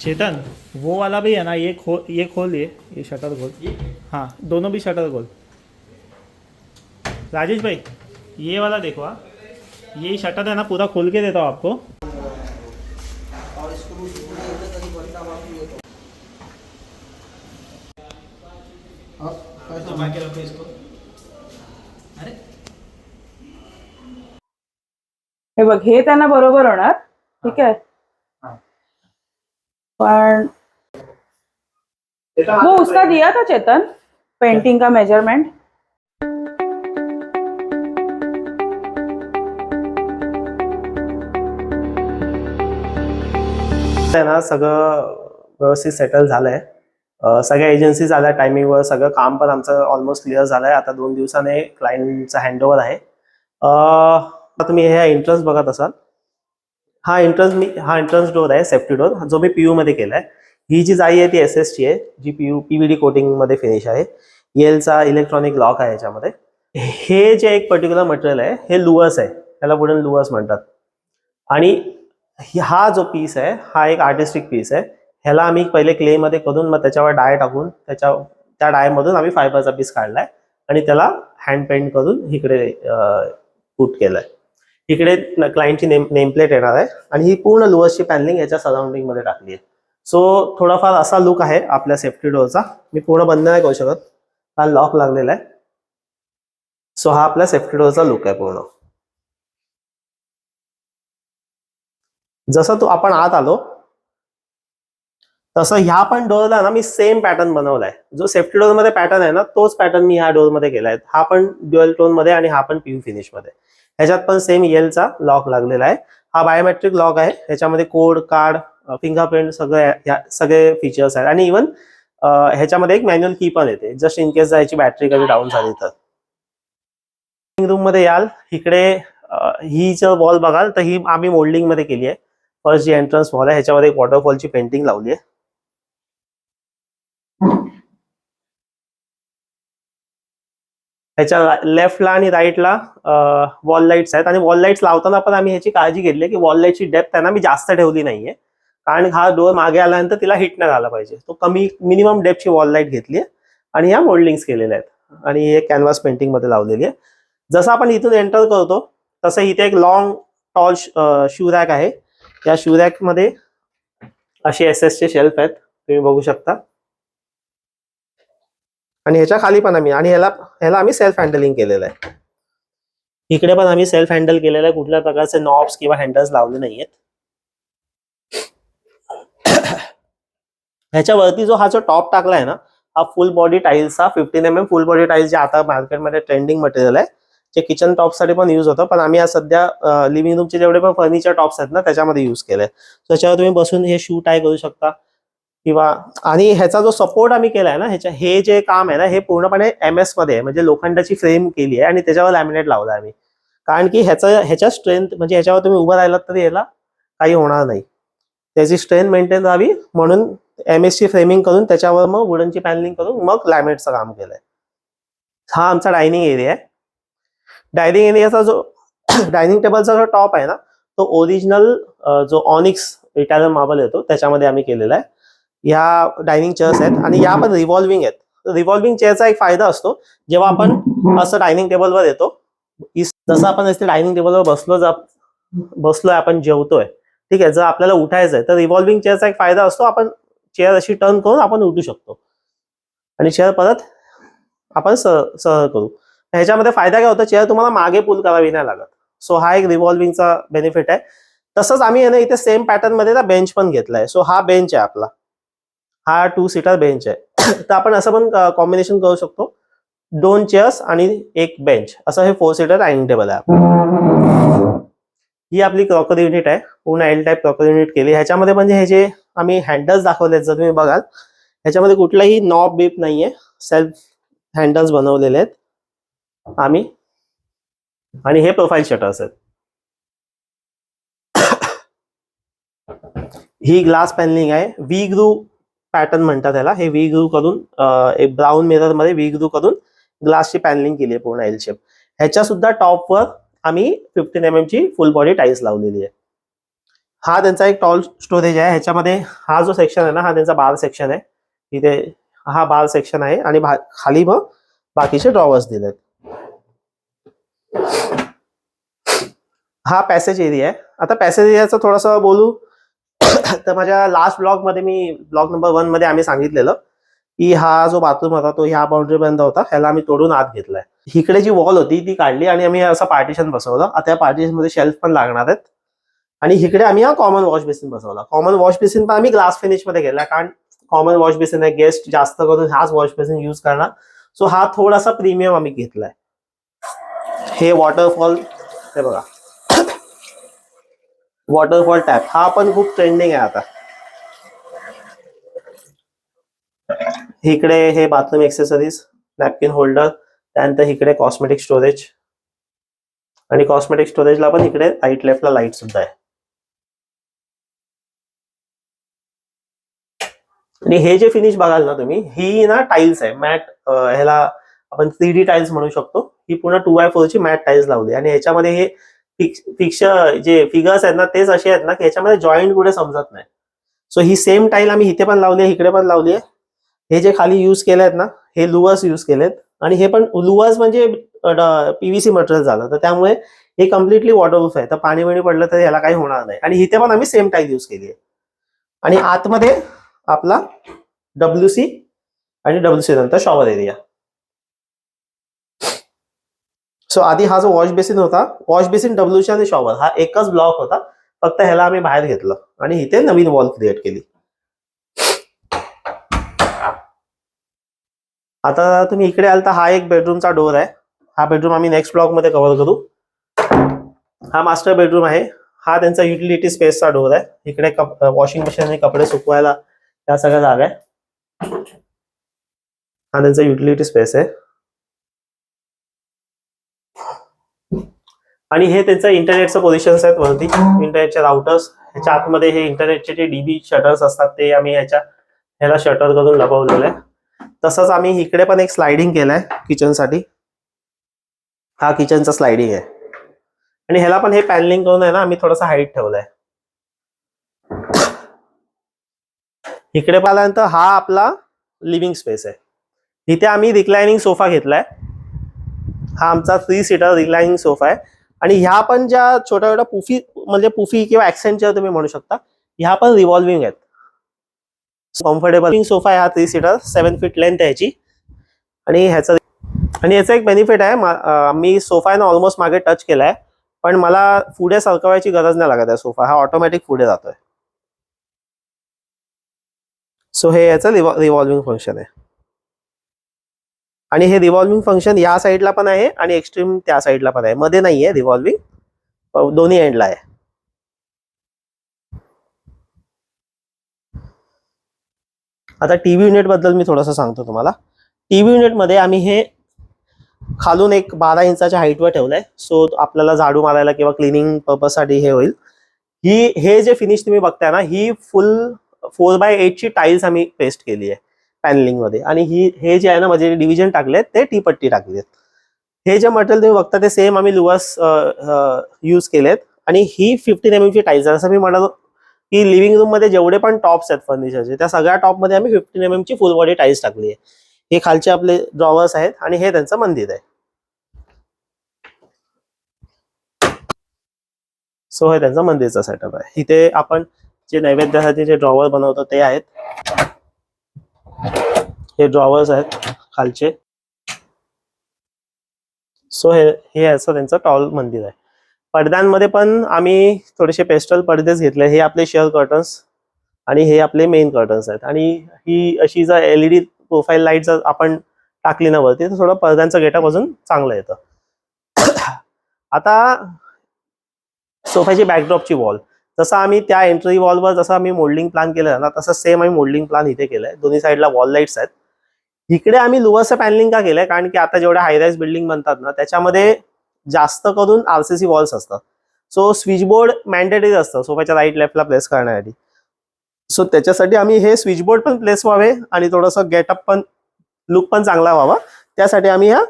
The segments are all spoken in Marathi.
चेतन वो वाला भी है ना ये खोल ये खोल ये ये शटर खोल। हाँ दोनों भी शटर खोल। राजेश भाई ये वाला देखो हाँ ये शटर है ना पूरा खोल के देता हूँ आपको। और स्क्रू स्क्रू येतं कधी बंद मारून येतो तो बाकी रखो इसको। अरे। हे बघ हे त्यांना बरोबर होणार ठीक आहे? हाँ। पण वो उसका दिया था चेतन पेंटिंग का मेजरमेंट आहे ना सगळं व्यवस्थित सेटल झालंय. सगळ्या एजन्सीज आल्या टायमिंगवर सगळं काम पण आमचं ऑलमोस्ट क्लिअर झालंय. आता दोन दिवसाने क्लायंटचा हँडओव्हर आहे. अं, आता तुम्ही हे एंट्रन्स बघत असाल हा एंट्रन्स मी हा एंट्रन्स डोर आहे सेफ्टी डोर जो मी पीयू मध्ये केला आहे ही जी जाई आहे ती एस एस ची आहे जी पीयू पीव्हीडी कोटिंगमध्ये फिनिश आहे. येलचा इलेक्ट्रॉनिक लॉक आहे याच्यामध्ये. हे जे एक पर्टिक्युलर मटेरियल आहे हे लुअर्स आहे. त्याला वुडन लुअर्स म्हणतात. आणि हा जो पीस आहे हा एक आर्टिस्टिक पीस आहे. ह्याला आम्ही पहिले क्ले मध्ये करून मग त्याच्यावर डाय टाकून त्याच्या त्या डायमधून आम्ही फायबरचा पीस काढलाय. आणि त्याला हँड पेंट करून इकडे पुट केलाय. इकडे क्लायंटची नेम नेमप्लेट येणार आहे. आणि ही पूर्ण लोअरची पॅनलिंग याच्या सराउंडिंगमध्ये टाकली आहे. सो थोडाफार असा लुक आहे आपल्या सेफ्टी डोअरचा मी पूर्ण बंद नाही करू शकत. हा लॉक लागलेला आहे. सो हा आपल्या सेफ्टी डोअरचा लुक आहे पूर्ण. जसं तो आपण आत आलो तसं ह्या पण डोअरला ना मी सेम पॅटर्न बनवलाय. जो सेफ्टी डोअरमध्ये पॅटर्न आहे ना तोच पॅटर्न मी ह्या डोअरमध्ये केलाय. हा पण ड्युअल टोनमध्ये आणि हा पण पिऊ फिनिशमध्ये. ह्याच्यात पण सेम येलचा लॉक लागलेला आहे. हा बायोमेट्रिक लॉक आहे. ह्याच्यामध्ये कोड कार्ड फिंगरप्रिंट सगळे सगळे फीचर्स आहेत. आणि इवन ह्याच्यामध्ये एक मॅन्युअल की पण येते. जस्ट इन केस ह्याची बॅटरी कधी डाऊन झाली तर. रूममध्ये याल. इकडे ही जर वॉल बघाल तर ही आम्ही मोल्डिंगमध्ये केली आहे. फर्स्ट जी एंट्रन्स वॉल आहे. ह्याच्यामध्ये एक वॉटरफॉलची पेंटिंग लावली आहे. ह्याच्या लेफ्टला आणि राईटला वॉल लाईट्स आहेत. आणि वॉल लाईट्स लावताना पण आम्ही ह्याची काळजी घेतली की वॉल लाईटची डेप्थ आहे ना मी जास्त ठेवली नाहीये. कारण हा डोअर मागे आल्यानंतर तिला हिट नाही झाला पाहिजे. तो कमी मिनिमम डेप्थची वॉल लाइट घेतली आहे. आणि ह्या मोल्डिंग्स केलेल्या आहेत. आणि हे कॅनव्हास पेंटिंगमध्ये लावलेली आहे. जसं आपण इथून एंटर करतो तसं इथे एक लॉंग टॉल शू रॅक आहे. या शू रॅकमध्ये असे एस एस चे शेल्फ आहेत. तुम्ही बघू शकता. आणि ह्याच्या खाली पण आम्ही आणि ह्याला ह्याला आम्ही सेल्फ हँडलिंग केलेलं आहे. इकडे पण आम्ही सेल्फ हँडल केलेलं आहे. कुठल्या प्रकारचे नॉब्स किंवा हँडल्स लावले नाहीयेत. ह्याच्यावरती जो हा जो टॉप टाकलाय ना हा full body टाईल्सचा fifteen M M full body tiles जे आता मार्केटमध्ये ट्रेंडिंग मटेरियल आहे जे किचन टॉपसाठी पण यूज होतं. पण आम्ही आज सध्या लिव्हिंग रूमचे जेवढे पण फर्निचर टॉप्स आहेत ना त्याच्यामध्ये युज केले त्याच्यावर तुम्ही बसून हे शू टाय करू शकता. किंवा आणि ह्याचा जो सपोर्ट आम्ही केलाय ना ह्याच्या हे जे काम आहे ना हे पूर्णपणे एम एसमध्ये आहे. म्हणजे लोखंडाची फ्रेम केली आहे आणि त्याच्यावर लॅमिनेट लावला आम्ही. कारण की ह्याचं ह्याच्या स्ट्रेंथ म्हणजे ह्याच्यावर तुम्ही उभं राहिलात तरी याला काही होणार नाही. त्याची स्ट्रेंथ मेंटेन राहावी म्हणून एम एस ची फ्रेमिंग करून त्याच्यावर मग वुडनची पॅनलिंग करून मग लॅमिनेटचं काम केलंय. हा आमचा डायनिंग एरिया आहे. डायनिंग एरियाचा जो डायनिंग टेबलचा जो टॉप आहे ना तो ओरिजिनल जो ऑनिक्स इटालियन मार्बल येतो त्याच्यामध्ये आम्ही केलेला आहे. ह्या डायनिंग चेअर्स आहेत आणि या पण रिव्हॉल्विंग आहेत. रिव्हॉल्विंग चेअरचा एक फायदा असतो जेव्हा आपण असं डायनिंग टेबलवर येतो जसं आपण इथे डायनिंग टेबलवर बसलो जा बसलोय आपण जेवतोय ठीक आहे जर आपल्याला उठायचं आहे तर रिव्हॉल्विंग चेअरचा एक फायदा असतो आपण चेअर अशी टर्न करून आपण उठू शकतो. आणि चेअर परत आपण सह करू. ह्याच्यामध्ये फायदा काय होतो चेअर तुम्हाला मागे पुल करावी नाही लागत. सो हा एक रिव्हॉल्विंगचा बेनिफिट आहे. तसंच आम्ही इथे सेम पॅटर्नमध्ये ना बेंच पण घेतलाय. सो हा बेंच आहे आपला. हा टू सीटर बेंच आहे. तर आपण असं पण कॉम्बिनेशन करू शकतो. दोन चेअर्स आणि एक बेंच असं हे फोर सीटर डायनिंग टेबल आहे ही आपली क्रॉकर युनिट आहे. पूर्ण एल टाईप क्रॉकर युनिट केली. ह्याच्यामध्ये म्हणजे हे जे आम्ही हँडल्स दाखवले जर तुम्ही बघाल ह्याच्यामध्ये कुठलाही नॉब बीप नाहीये. सेल्फ हँडल्स बनवलेले आहेत. आम्ही. आणि हे प्रोफाईल शटर्स आहेत. ही ग्लास पॅनलिंग आहे. वी ग्रू पॅटर्न म्हणतात त्याला हे वी ग्रू करून एक ब्राऊन मिररमध्ये वी ग्रू करून ग्लासची पॅनलिंग केली आहे पूर्ण एल शेप ह्याच्या सुद्धा टॉपवर आम्ही फिफ्टीन एम एम ची फुल बॉडी टाईल्स लावलेली आहे. हा त्यांचा एक टॉल स्टोरेज आहे. ह्याच्यामध्ये हा जो सेक्शन आहे ना हा त्यांचा बार सेक्शन आहे. इथे हा बार सेक्शन आहे आणि खाली मग बाकीचे ड्रॉवर्स दिलेत. हा पॅसेज एरिया आहे. आता पॅसेज एरियाचं थोडंसं बोलू. तर माझ्या लास्ट ब्लॉगमध्ये मी ब्लॉग नंबर वनमध्ये आम्ही सांगितलेलं की हा जो बाथरूम होता तो ह्या बाउंड्री पर्यंत होता. ह्याला आम्ही तोडून आत घेतलाय. इकडे जी वॉल होती ती काढली आणि आम्ही असं पार्टिशन बसवलं. आता या पार्टिशनमध्ये शेल्फ पण लागणार आहेत. आणि इकडे आम्ही हा कॉमन वॉश बेसिन बसवला. कॉमन वॉश बेसिन पण आम्ही ग्लास फिनिशमध्ये केला. कारण कॉमन वॉश बेसिन आहे. गेस्ट जास्त करून हाच वॉश बेसिन युज करणार. सो हा थोडासा प्रीमियम आम्ही घेतलाय. हे वॉटरफॉल हे बघा. वॉटरफॉल टॅप हा पण खूप ट्रेंडिंग आहे आता. इकडे हे बाथरूम एक्सेसरीज नॅपकिन होल्डर त्यानंतर इकडे कॉस्मेटिक स्टोरेज आणि कॉस्मेटिक स्टोरेजला पण इकडे राईट लेफ्टला लाइट सुद्धा आहे. आणि हे जे फिनिश बघाल ना तुम्ही ही ना टाईल्स आहे. मॅट ह्याला आपण थ्री डी टाईल्स म्हणू शकतो. ही पूर्ण टू बाय फोर ची मॅट टाईल्स लावली आणि ह्याच्यामध्ये हे फिक्स जे फिगर्स आहेत ना तेच असे आहेत ना की याच्यामध्ये जॉईंट कुठे समजत नाही. सो ही सेम टाईल आम्ही इथे पण लावली आहे इकडे पण लावली आहे. हे जे खाली युज केले आहेत ना हे लुवर्स युज केलेत. आणि हे पण लुवर्स म्हणजे पीव्हीसी मटेरियल झालं. तर त्यामुळे हे कम्प्लिटली वॉटरप्रूफ आहे. तर पाणी बिणी पडलं तर याला काही होणार नाही. आणि इथे पण आम्ही सेम टाईल युज केली आहे. आणि आतमध्ये आपला डब्ल्यू सी आणि डब्ल्यू सी नंतर शॉवर एरिया सो आधी हा जो वॉश बेसिन होता वॉश बेसिन डब्ल्यू आणि शॉवर हा एकच ब्लॉक होता. फक्त ह्याला आम्ही बाहेर घेतलं आणि इथे नवीन वॉल क्रिएट केली. आता तुम्ही इकडे आल तर हा एक बेडरूमचा डोर आहे. हा बेडरूम आम्ही नेक्स्ट ब्लॉकमध्ये कव्हर करू. हा मास्टर बेडरूम आहे. हा त्यांचा युटिलिटी स्पेसचा डोर आहे. इकडे वॉशिंग मशीन आणि कपडे सुकवायला त्या सगळ्या जागा आहे. हा त्यांचा युटिलिटी स्पेस आहे. आणि हे त्यांचं इंटरनेटचं पोझिशन्स आहेत वरती. इंटरनेटचे राउटर्स ह्याच्या आतमध्ये हे इंटरनेटचे जे डीबी शटर्स असतात ते आम्ही ह्याच्या ह्याला शटर करून लपवलेलं आहे. तसंच आम्ही इकडे पण एक स्लायडिंग केलंय किचनसाठी हा किचनचा स्लायडिंग आहे. आणि ह्याला पण हे पॅनलिंग करून आहे ना आम्ही थोडासा हाईट ठेवलाय. इकडे पाहिल्यानंतर हा आपला लिव्हिंग स्पेस आहे. इथे आम्ही रिक्लायनिंग सोफा घेतलाय. हा आमचा थ्री सीटर रिक्लायनिंग सोफा आहे. आणि ह्या पण ज्या छोट्या छोट्या पुफी म्हणजे पुफी किंवा ऍक्सेंटच्या तुम्ही म्हणू शकता ह्या पण रिव्हॉल्विंग आहेत. कम्फर्टेबल सोफा आहे हा three seater seven feet length आहे ह्याची. आणि ह्याचा आणि याचा एक बेनिफिट आहे मी सोफा आहे ना ऑलमोस्ट मागे टच केलाय पण मला पुढे सरकवायची गरज नाही लागत आहे सोफा हा ऑटोमॅटिक पुढे जातोय. सो हे याचं रिव्हॉल्विंग फंक्शन आहे. आणि हे रिव्हॉल्विंग फंक्शन या साईडला पण आहे आणि एक्स्ट्रीम त्या साईडला पण आहे. मध्ये नाहीये रिव्हॉल्विंग दोन्ही एंडला आहे. आता टीव्ही युनिटबद्दल मी थोडंसं सांगतो तुम्हाला. टीव्ही युनिटमध्ये आम्ही हे खालून एक बारा इंचाच्या हाईटवर ठेवलंय. सो आपल्याला झाडू मारायला किंवा क्लिनिंग पर्पजसाठी हे होईल. ही हे जे फिनिश तुम्ही बघताय ना ही फुल फोर बाय एटची टाईल्स आम्ही पेस्ट केली आहे पॅनलिंगमध्ये. आणि ही हे जे आहे ना म्हणजे डिव्हिजन टाकलेत ते टी पट्टी टाकली आहेत. हे जे मटेरियल तुम्ही बघता ते सेम आम्ही लुवास यूज केलेत. आणि ही फिफ्टीन एम ची टाईल्स जसं मी म्हणालो की लिव्हिंग रूममध्ये जेवढे पण टॉप्स आहेत फर्निचरचे त्या सगळ्या टॉपमध्ये आम्ही फिफ्टीन एम ची फुल बॉडी टाईल्स टाकली आहे. हे खालचे आपले ड्रॉवर्स आहेत आणि हे त्यांचं मंदिर आहे. सो हे त्यांचं मंदिरचा सेटअप आहे. इथे आपण जे नैवेद्यासाठी जे ड्रॉवर बनवतो ते आहेत. हे ड्रॉवर्स आहेत खालचे. सो हे हे असं त्यांचं टॉल मंदिर आहे. पडद्यांमध्ये पण आम्ही थोडेसे पेस्टल पडदेच घेतले. हे आपले शेअर कर्टन्स आणि हे आपले मेन कर्टन्स आहेत. आणि ही अशी जर एलईडी प्रोफाईल लाइट जर आपण टाकली ना वरती तर थोडं पडद्यांचं गेटअप अजून चांगलं येतं. आता सोफ्याची बॅकड्रॉपची वॉल जसं आम्ही त्या एंट्री वॉलवर जसं आम्ही मोल्डिंग प्लॅन केलं ना तसं सेम आम्ही मोल्डिंग प्लॅन इथे केलंय. दोन्ही साईडला वॉल लाईट्स आहेत. इकडे आम्ही लोअरचं पॅनलिंग का केलंय? कारण की आता जेवढ्या हायराईज बिल्डिंग बनतात ना त्याच्यामध्ये जास्त करून आरसीसी वॉल्स असतात. सो स्विचबोर्ड मॅन्डेटरी असतं सोफ्याच्या राईट लेफ्टला प्लेस करण्यासाठी. सो त्याच्यासाठी आम्ही हे स्विचबोर्ड पण प्लेस व्हावे आणि थोडंसं गेटअप पण लुक पण चांगला व्हावा. त्यासाठी आम्ही ह्या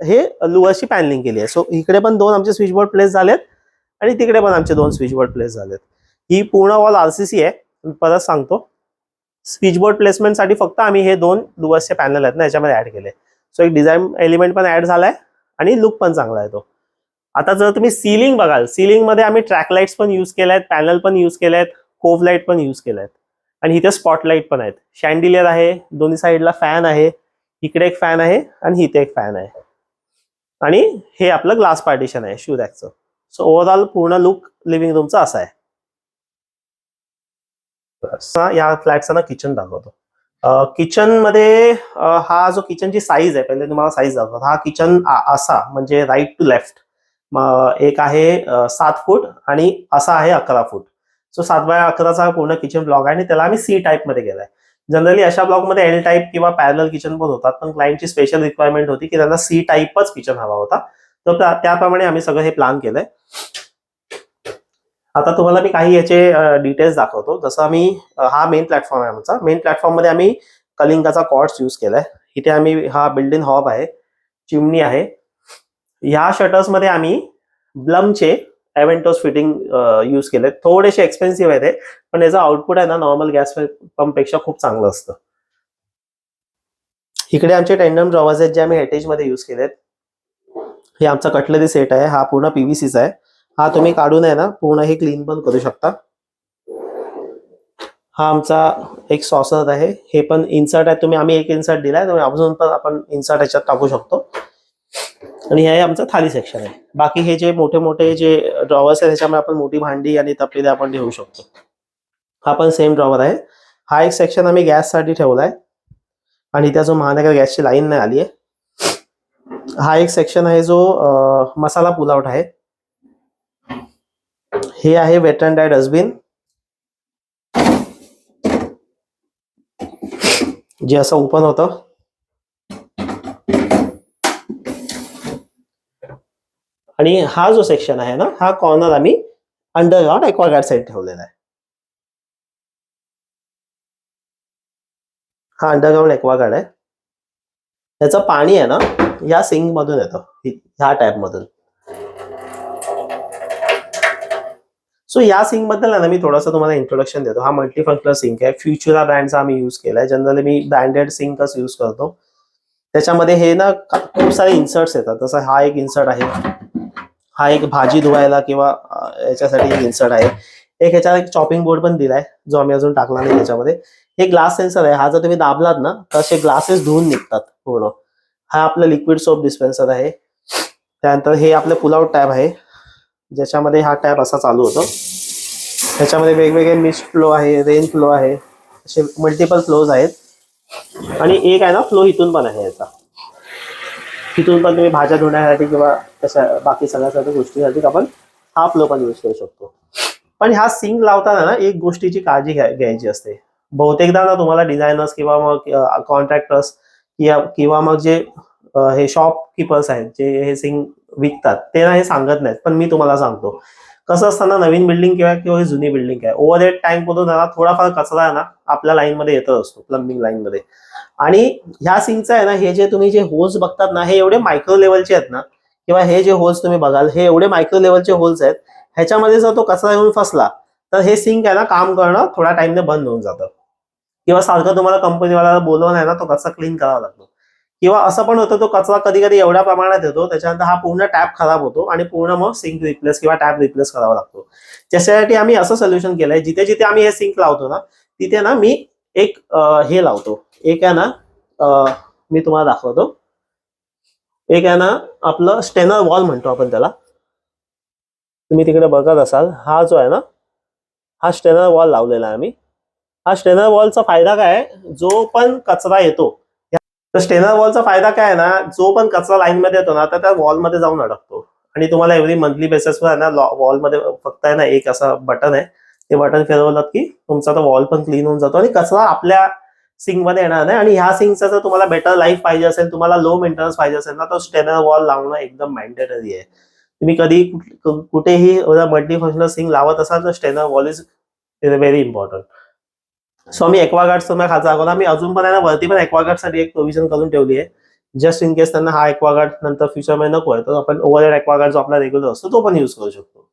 हे लुअरची पॅनलिंग केली आहे. सो इकडे पण दोन आमचे स्विचबोर्ड प्लेस झालेत. आणि तिकडे पण आमचे दोन स्विचबोर्ड प्लेस झालेत. ही पूर्ण वॉल आरसीसी आहे. परत सांगतो. स्विचबोर्ड प्लेसमेंटसाठी फक्त आम्ही हे दोन दुवसचे पॅनल आहेत ना याच्यामध्ये ऍड केले. सो एक डिझाईन एलिमेंट पण ऍड झालाय आणि लुक पण चांगला आहे तो. आता जर तुम्ही सिलिंग बघाल सिलिंगमध्ये आम्ही ट्रॅक लाईट्स पण यूज केल्या आहेत पॅनल पण यूज केले आहेत कोव लाइट पण यूज केल्या आहेत आणि इथे स्पॉटलाईट पण आहेत. शँडिलियर आहे दोन्ही साईडला फॅन आहे इकडे एक फॅन आहे आणि इथे एक फॅन आहे. आणि हे आपलं ग्लास पार्टिशन आहे शू रॅकचं सो ओव्हरऑल पूर्ण लुक लिव्हिंग रूमचा असा आहे. या फ्लॅटचा ना किचन दाखवतो. किचनमध्ये हा जो किचनची साईज आहे पहिले तुम्हाला साईज दाखवतो. हा किचन असा म्हणजे राईट टू लेफ्ट एक आहे सात फूट आणि असा आहे अकरा फूट सो सात बाय अकराचा पूर्ण किचन ब्लॉक आहे आणि त्याला आम्ही सी टाईपमध्ये केलाय. जनरली अशा ब्लॉकमध्ये एल टाईप किंवा पॅरल किचन पण होतात पण क्लायंटची स्पेशल रिक्वायरमेंट होती की त्यांना सी टाईपच किचन हवा होता. तर त्याप्रमाणे आम्ही सगळं हे प्लॅन केलंय. आता तुम्हाला मी काही याचे डिटेल्स दाखवतो. जसं आम्ही हा मेन प्लॅटफॉर्म आहे आमचा. मेन प्लॅटफॉर्ममध्ये आम्ही कलिंगाचा कॉर्ड्स यूज केलाय. इथे आम्ही हा बिल्डिंग हॉब आहे चिमणी आहे. ह्या शटर्समध्ये आम्ही ब्लमचे एव्हेंटोस फिटिंग यूज केले थोडेसे एक्सपेन्सिव्ह आहे ते पण याचं आउटपुट आहे ना नॉर्मल गॅस पंपपेक्षा खूप चांगलं असतं. इकडे आमचे टेंडम ड्रॉवर्स आहेत जे आम्ही हेटेजमध्ये मध्ये केले केलेत. हे आमचा कटलरी सेट आहे. हा पूर्ण पीव्हीसीचा आहे. हा तुम्ही काढून आहे ना. पूर्ण हे क्लीन पण करू शकता. हा आमचा एक सॉसर आहे. हे पण इन्सर्ट आहे. तुम्ही आम्ही एक इन्सर्ट दिलाय. तुम्ही अजून पण आपण इन्सर्ट याच्यात टाकू शकतो. आणि हे आमचं थाली सेक्शन आहे. बाकी हे जे मोठे मोठे जे ड्रॉवर्स आहेत त्याच्यामुळे आपण मोठी भांडी आणि तपलेले आपण ठेवू शकतो. हा पण सेम ड्रॉवर आहे. हा एक सेक्शन आम्ही गॅससाठी ठेवलाय. आणि इथे जो महानगर गॅसची लाईन नाही आली आहे. हा एक सेक्शन आहे जो मसाला पुलावट आहे. हे आहे वेट अँड डाय डस्टबिन जे असं ओपन होतं. आणि हा जो सेक्शन आहे ना हा कॉर्नर आम्ही अंडरग्राउंड एक्वागार्ड साईड ठेवलेला आहे. हा अंडरग्राउंड एक्वागार्ड आहे. त्याचं पाणी आहे ना या सिंक मधून येतं. ह्या टॅप मधून. सो या सिंकबद्दल ना मी थोडस तुम्हाला इंट्रोडक्शन देतो. हा मल्टीफंक्शनल सिंक आहे. फ्युचरा ब्रँडचा आम्ही यूज केलाय. जनरली मी ब्रँडेड सिंकच यूज करतो. त्याच्यामध्ये हे ना खूप सारे इन्सर्ट्स येतात. जसं हा एक इन्सर्ट आहे. हा एक भाजी धुवायला किंवा याच्यासाठी एक इन्सर्ट आहे. एक ह्याच्यात एक चॉपिंग बोर्ड पण दिलाय जो आम्ही अजून टाकला नाही त्याच्यामध्ये. हे ग्लास सेन्सर आहे. हा जर तुम्ही दाबलात ना तर ग्लासेस धुवून निघतात पूर्ण. हा आपलं लिक्विड सोप डिस्पेन्सर आहे. त्यानंतर हे आपलं पुलाउट टॅब आहे. ज्याच्यामध्ये हा टॅब असा चालू होतो. त्याच्यामध्ये वेगवेगळे मिस्ट फ्लो आहे रेन फ्लो आहे. असे मल्टिपल फ्लोज आहेत. आणि एक आहे ना फ्लो इथून पण आहे याचा. इथून पण तुम्ही भाज्या धुण्यासाठी किंवा तशा बाकी सगळ्या गोष्टीसाठी आपण हा फ्लो पण यूज करू शकतो. पण ह्या सिंक लावताना ना एक गोष्टीची काळजी घ्यायची असते. बहुतेकदा ना तुम्हाला डिझायनर्स किंवा मग कॉन्ट्रॅक्टर्स किंवा मग जे हे शॉपकीपर्स आहेत जे हे सिंक विकतात ते ना हे सांगत नाहीत पण मी तुम्हाला सांगतो. कसं असताना नवीन बिल्डिंग किंवा किंवा जुनी बिल्डिंग आहे ओव्हर हेड टँक मधून आहे थोडाफार कचरा आहे ना आपल्या लाईनमध्ये येतच असतो प्लंबिंग लाईनमध्ये आणि ह्या सिंकचं आहे ना हे जे तुम्ही जे होल्स बघतात ना हे एवढे मायक्रो लेवलचे आहेत ना किंवा हे जे होल्स तुम्ही बघाल हे एवढे मायक्रो लेवलचे होल्स आहेत ह्याच्यामध्ये जर तो कचरा येऊन फसला तर हे सिंक आहे ना काम करणं थोड्या टाइमने बंद होऊन जातं. किंवा सारखं तुम्हाला कंपनीवाल्याला बोलवून आहे ना तो कचरा क्लीन करावा लागतो. किंवा असं पण होतं तो कचरा कधी कधी एवढ्या प्रमाणात येतो त्याच्यानंतर हा पूर्ण टॅप खराब होतो आणि पूर्ण मग सिंक रिप्लेस किंवा टॅप रिप्लेस करावा लागतो. त्याच्यासाठी आम्ही असं सोल्युशन केलंय जिथे जिथे आम्ही हे सिंक लावतो ना तिथे ना मी एक हे लावतो. एक आहे ना मी तुम्हाला दाखवतो. एक आहे ना आपलं स्टेनर वॉल म्हणतो आपण त्याला. तुम्ही तिकडे बघत असाल हा जो आहे ना हा स्टेनर वॉल लावलेला आहे आम्ही. हा स्टेनर वॉलचा फायदा काय जो पण कचरा येतो. तर स्टेनर वॉलचा फायदा काय आहे ना जो पण कचरा लाईन मध्ये येतो ना तर त्या वॉलमध्ये जाऊन अडकतो. आणि तुम्हाला एव्हरी मंथली बेसिसवर आहे ना वॉलमध्ये फक्त आहे ना एक असं बटन आहे. ते बटन फिरवलं की तुमचा तो वॉल पण क्लीन होऊन जातो आणि कचरा आपल्या सिंगमध्ये येणार नाही. आणि ह्या सिंगचा जर तुम्हाला बेटर लाईफ पाहिजे असेल तुम्हाला लो मेंटेनन्स पाहिजे असेल ना तर स्टेनर वॉल लावणं एकदम मॅन्डेटरी आहे. तुम्ही कधी कुठेही मल्टी फंक्शनल सिंग लावत असाल तर strainer wall is is very important so आम्ही एक्वागार्ड तुम्हाला खायचा अगोदर मी अजून पण आहे ना वरती पण एक्वागार्डसाठी एक प्रोव्हिजन करून ठेवली आहे. जस्ट इन केस त्यांना हा एक्वागार्ड नंतर फ्युचरमध्ये नको आहे तर आपण ओव्हर एक्वागार्ड जो आपला रेग्युलर असतो तो पण यूज करू शकतो.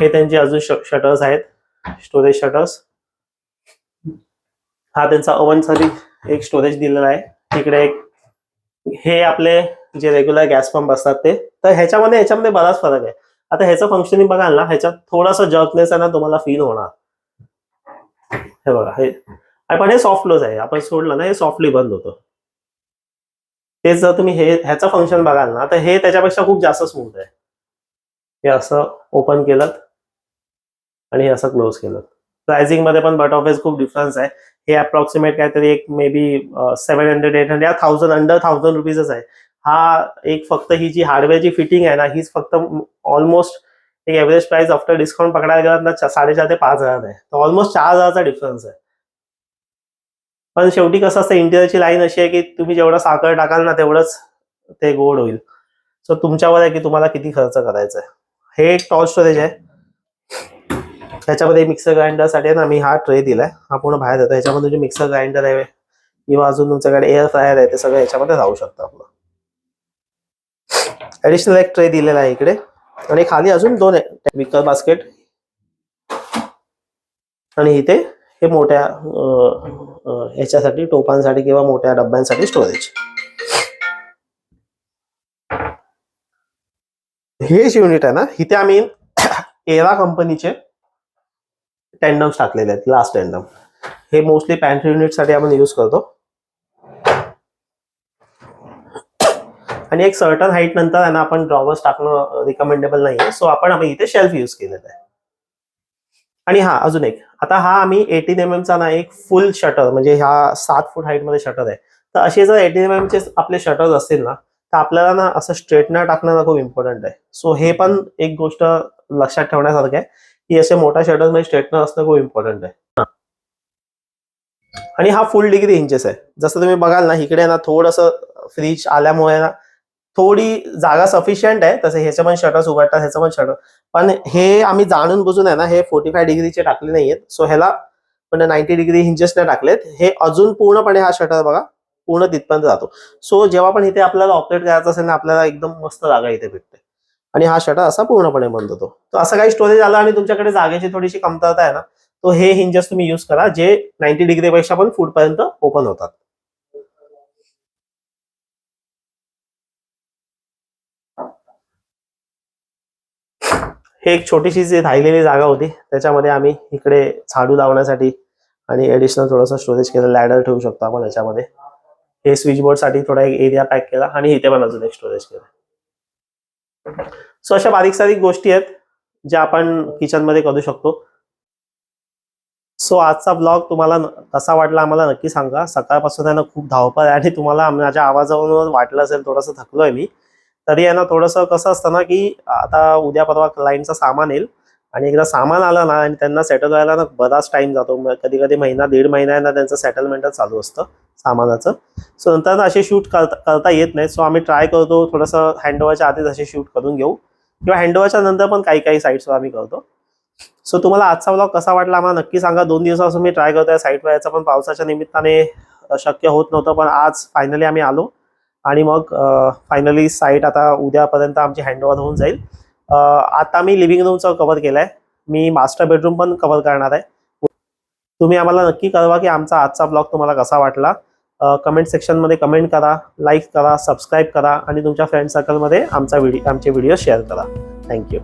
हे त्यांचे अजून शटर्स आहेत. स्टोरेज शटर्स हा त्यांचा ओव्हनसाठी एक स्टोरेज दिलेला आहे. तिकडे एक हे आपले जे रेग्युलर गॅस पंप असतात ते तर ह्याच्यामध्ये ह्याच्यामध्ये बराच फरक आहे. आता ह्याचं फंक्शनिंग बघाल ना ह्याच्यात थोडासा जर्कनेस आहे ना तुम्हाला फील होणार. हे बघा हे पण हे सॉफ्ट क्लोज आहे. आपण सोडलं ना हे सॉफ्टली बंद होतं. तेच जर तुम्ही हे ह्याचं फंक्शन बघाल ना तर हे त्याच्यापेक्षा खूप जास्त स्मूथ आहे. हे असं ओपन केलं आणि हे असं क्लोज केलं प्राइसिंगमध्ये पण बट ऑफिस खूप डिफरन्स आहे. हे अप्रॉक्सिमेट काहीतरी एक may be seven hundred eight hundred या थाउजंड अंडर थाउजंड रुपीजच आहे. हा एक फक्त ही जी हार्डवेअरची फिटिंग आहे ना हीच फक्त ऑलमोस्ट एक एव्हरेज प्राइस आफ्टर डिस्काउंट पकडायला गेला तर साडेचार ते पाच हजार आहे. तर ऑलमोस्ट चार हजारचा डिफरन्स आहे. पण शेवटी कसं असतं इंटिरियरची लाईन अशी आहे की तुम्ही जेवढं साखर टाकाल ना तेवढंच ते गोड होईल. सो तुमच्यावर आहे की तुम्हाला किती खर्च करायचा आहे. हे एक टॉल स्टोरेज आहे. त्याच्यामध्ये मिक्सर ग्राइंडरसाठी ना मी हा ट्रे दिलाय. हा पूर्ण बाहेर येतो ह्याच्यामध्ये जे मिक्सर ग्राइंडर आहे किंवा अजून तुमच्याकडे एअर फ्रायर आहे ते सगळं याच्यामध्ये राहू शकतं आपलं. ॲडिशनल एक ट्रे दिलेला आहे इकडे. आणि खाली अजून दोन आहे. विकर बास्केट आणि इथे हे मोठ्या ह्याच्यासाठी टोपांसाठी किंवा मोठ्या डब्यांसाठी स्टोरेज हे जे युनिट आहे ना इथे आम्ही एरा कंपनीचे टेंडम्स टाकलेले आहेत लास्ट टेंडम हे मोस्टली पॅन्ट्री युनिटसाठी आपण यूज करतो. आणि एक सर्टन हाईट नंतर आहे आपण ड्रॉवर्स टाकणं रिकमेंडेबल नाही सो आपण आम्ही इथे शेल्फ यूज केलेला आहे. आणि हा अजून एक. आता हा आम्ही एटीन एम एमचा ना एक फुल शटर म्हणजे ह्या सात फूट हाईटमध्ये शटर आहे. तर असे जर एटीन एम एमचे आपले शटर्स असतील ना तर आपल्याला ना असं स्ट्रेटनर टाकणं ना खूप इम्पॉर्टंट आहे. सो हे पण एक गोष्ट लक्षात ठेवण्यासारखं आहे की असे मोठ्या शटर्समध्ये स्ट्रेटनर असणं खूप इम्पॉर्टंट आहे. आणि हा फुल डिग्री इंचेस आहे. जसं तुम्ही बघाल ना इकडे ना थोडस फ्रीज आल्यामुळे ना थोडी जागा सफिशियंट आहे. तसे ह्याचे पण शटर्स उघडतात ह्याचं पण शटर पण हे आम्ही जाणून बुजून आहे ना हे फोर्टी फाय डिग्रीचे टाकले नाहीयेत. सो ह्याला म्हणजे नाईन्टी डिग्री हिंजेसने टाकलेत. हे अजून पूर्णपणे हा शटर बघा पूर्ण तिथपर्यंत जातो. सो जेव्हा पण इथे आपल्याला ऑपरेट करायचं असेल ना आपल्याला एकदम मस्त जागा इथे भेटते. आणि हा शटर असा पूर्णपणे बंद होतो. तर असं काही स्टोरेज आलं आणि तुमच्याकडे जागेची थोडीशी कमतरता आहे ना तो हे हिंजेस तुम्ही यूज करा जे नाईन्टी डिग्रीपेक्षा पण फूटपर्यंत ओपन होतात. हे एक छोटीशी जी राहिलेली जागा होती त्याच्यामध्ये आम्ही इकडे झाडू लावण्यासाठी आणि एडिशनल थोडंसं स्टोरेज केलं. लॅडर ठेवू शकतो आपण याच्यामध्ये. हे स्विच बोर्डसाठी थोडा एक एरिया पॅक केला आणि इथे पण अजून एक स्टोरेज केलं. सो अशा बारीक सारीक गोष्टी आहेत ज्या आपण किचनमध्ये करू शकतो. सो आजचा ब्लॉग तुम्हाला कसा वाटला आम्हाला नक्की सांगा. सकाळपासून त्यांना खूप धावपळ आहे आणि तुम्हाला माझ्या आवाजावरून वाटलं असेल थोडंसं थकलोय मी. तरी आहे ना थोडंसं कसं असतं ना की आता उद्या परवा क्लायंटचं सामान येईल आणि एकदा सामान आलं ना आणि त्यांना सेटल व्हायला ना बराच टाइम जातो. कधी कधी महिना दीड महिना आहे ना त्यांचं सेटलमेंटच चालू असतं सामानाचं. सो नंतर ना असे शूट करता करता येत नाही सो आम्ही ट्राय करतो थोडंसं हँडओव्हरच्या आधीच असे शूट करून घेऊ. किंवा हँडओव्हरच्या नंतर पण काही काही साईट्सवर आम्ही करतो. सो तुम्हाला आजचा ब्लॉग कसा वाटला आम्हाला नक्की सांगा. दोन दिवसापासून मी ट्राय करतोय. साईटवर यायचं पण पावसाच्या निमित्ताने शक्य होत नव्हतं पण आज फायनली आम्ही आलो. आणि मग फायनली साईट आता उद्यापर्यंत आमची हँडओव्हर होऊन जाईल. आता मी लिव्हिंग रूमचं कव्हर केलाय. मी मास्टर बेडरूम पण कव्हर करणार आहे. तुम्ही आम्हाला नक्की कळवा की आमचा आजचा ब्लॉग तुम्हाला कसा वाटला. कमेंट सेक्शनमध्ये कमेंट करा लाईक करा सबस्क्राईब करा आणि तुमच्या फ्रेंड सर्कलमध्ये आमचा व्हिडिओ आमचे व्हिडिओ शेअर करा. थँक्यू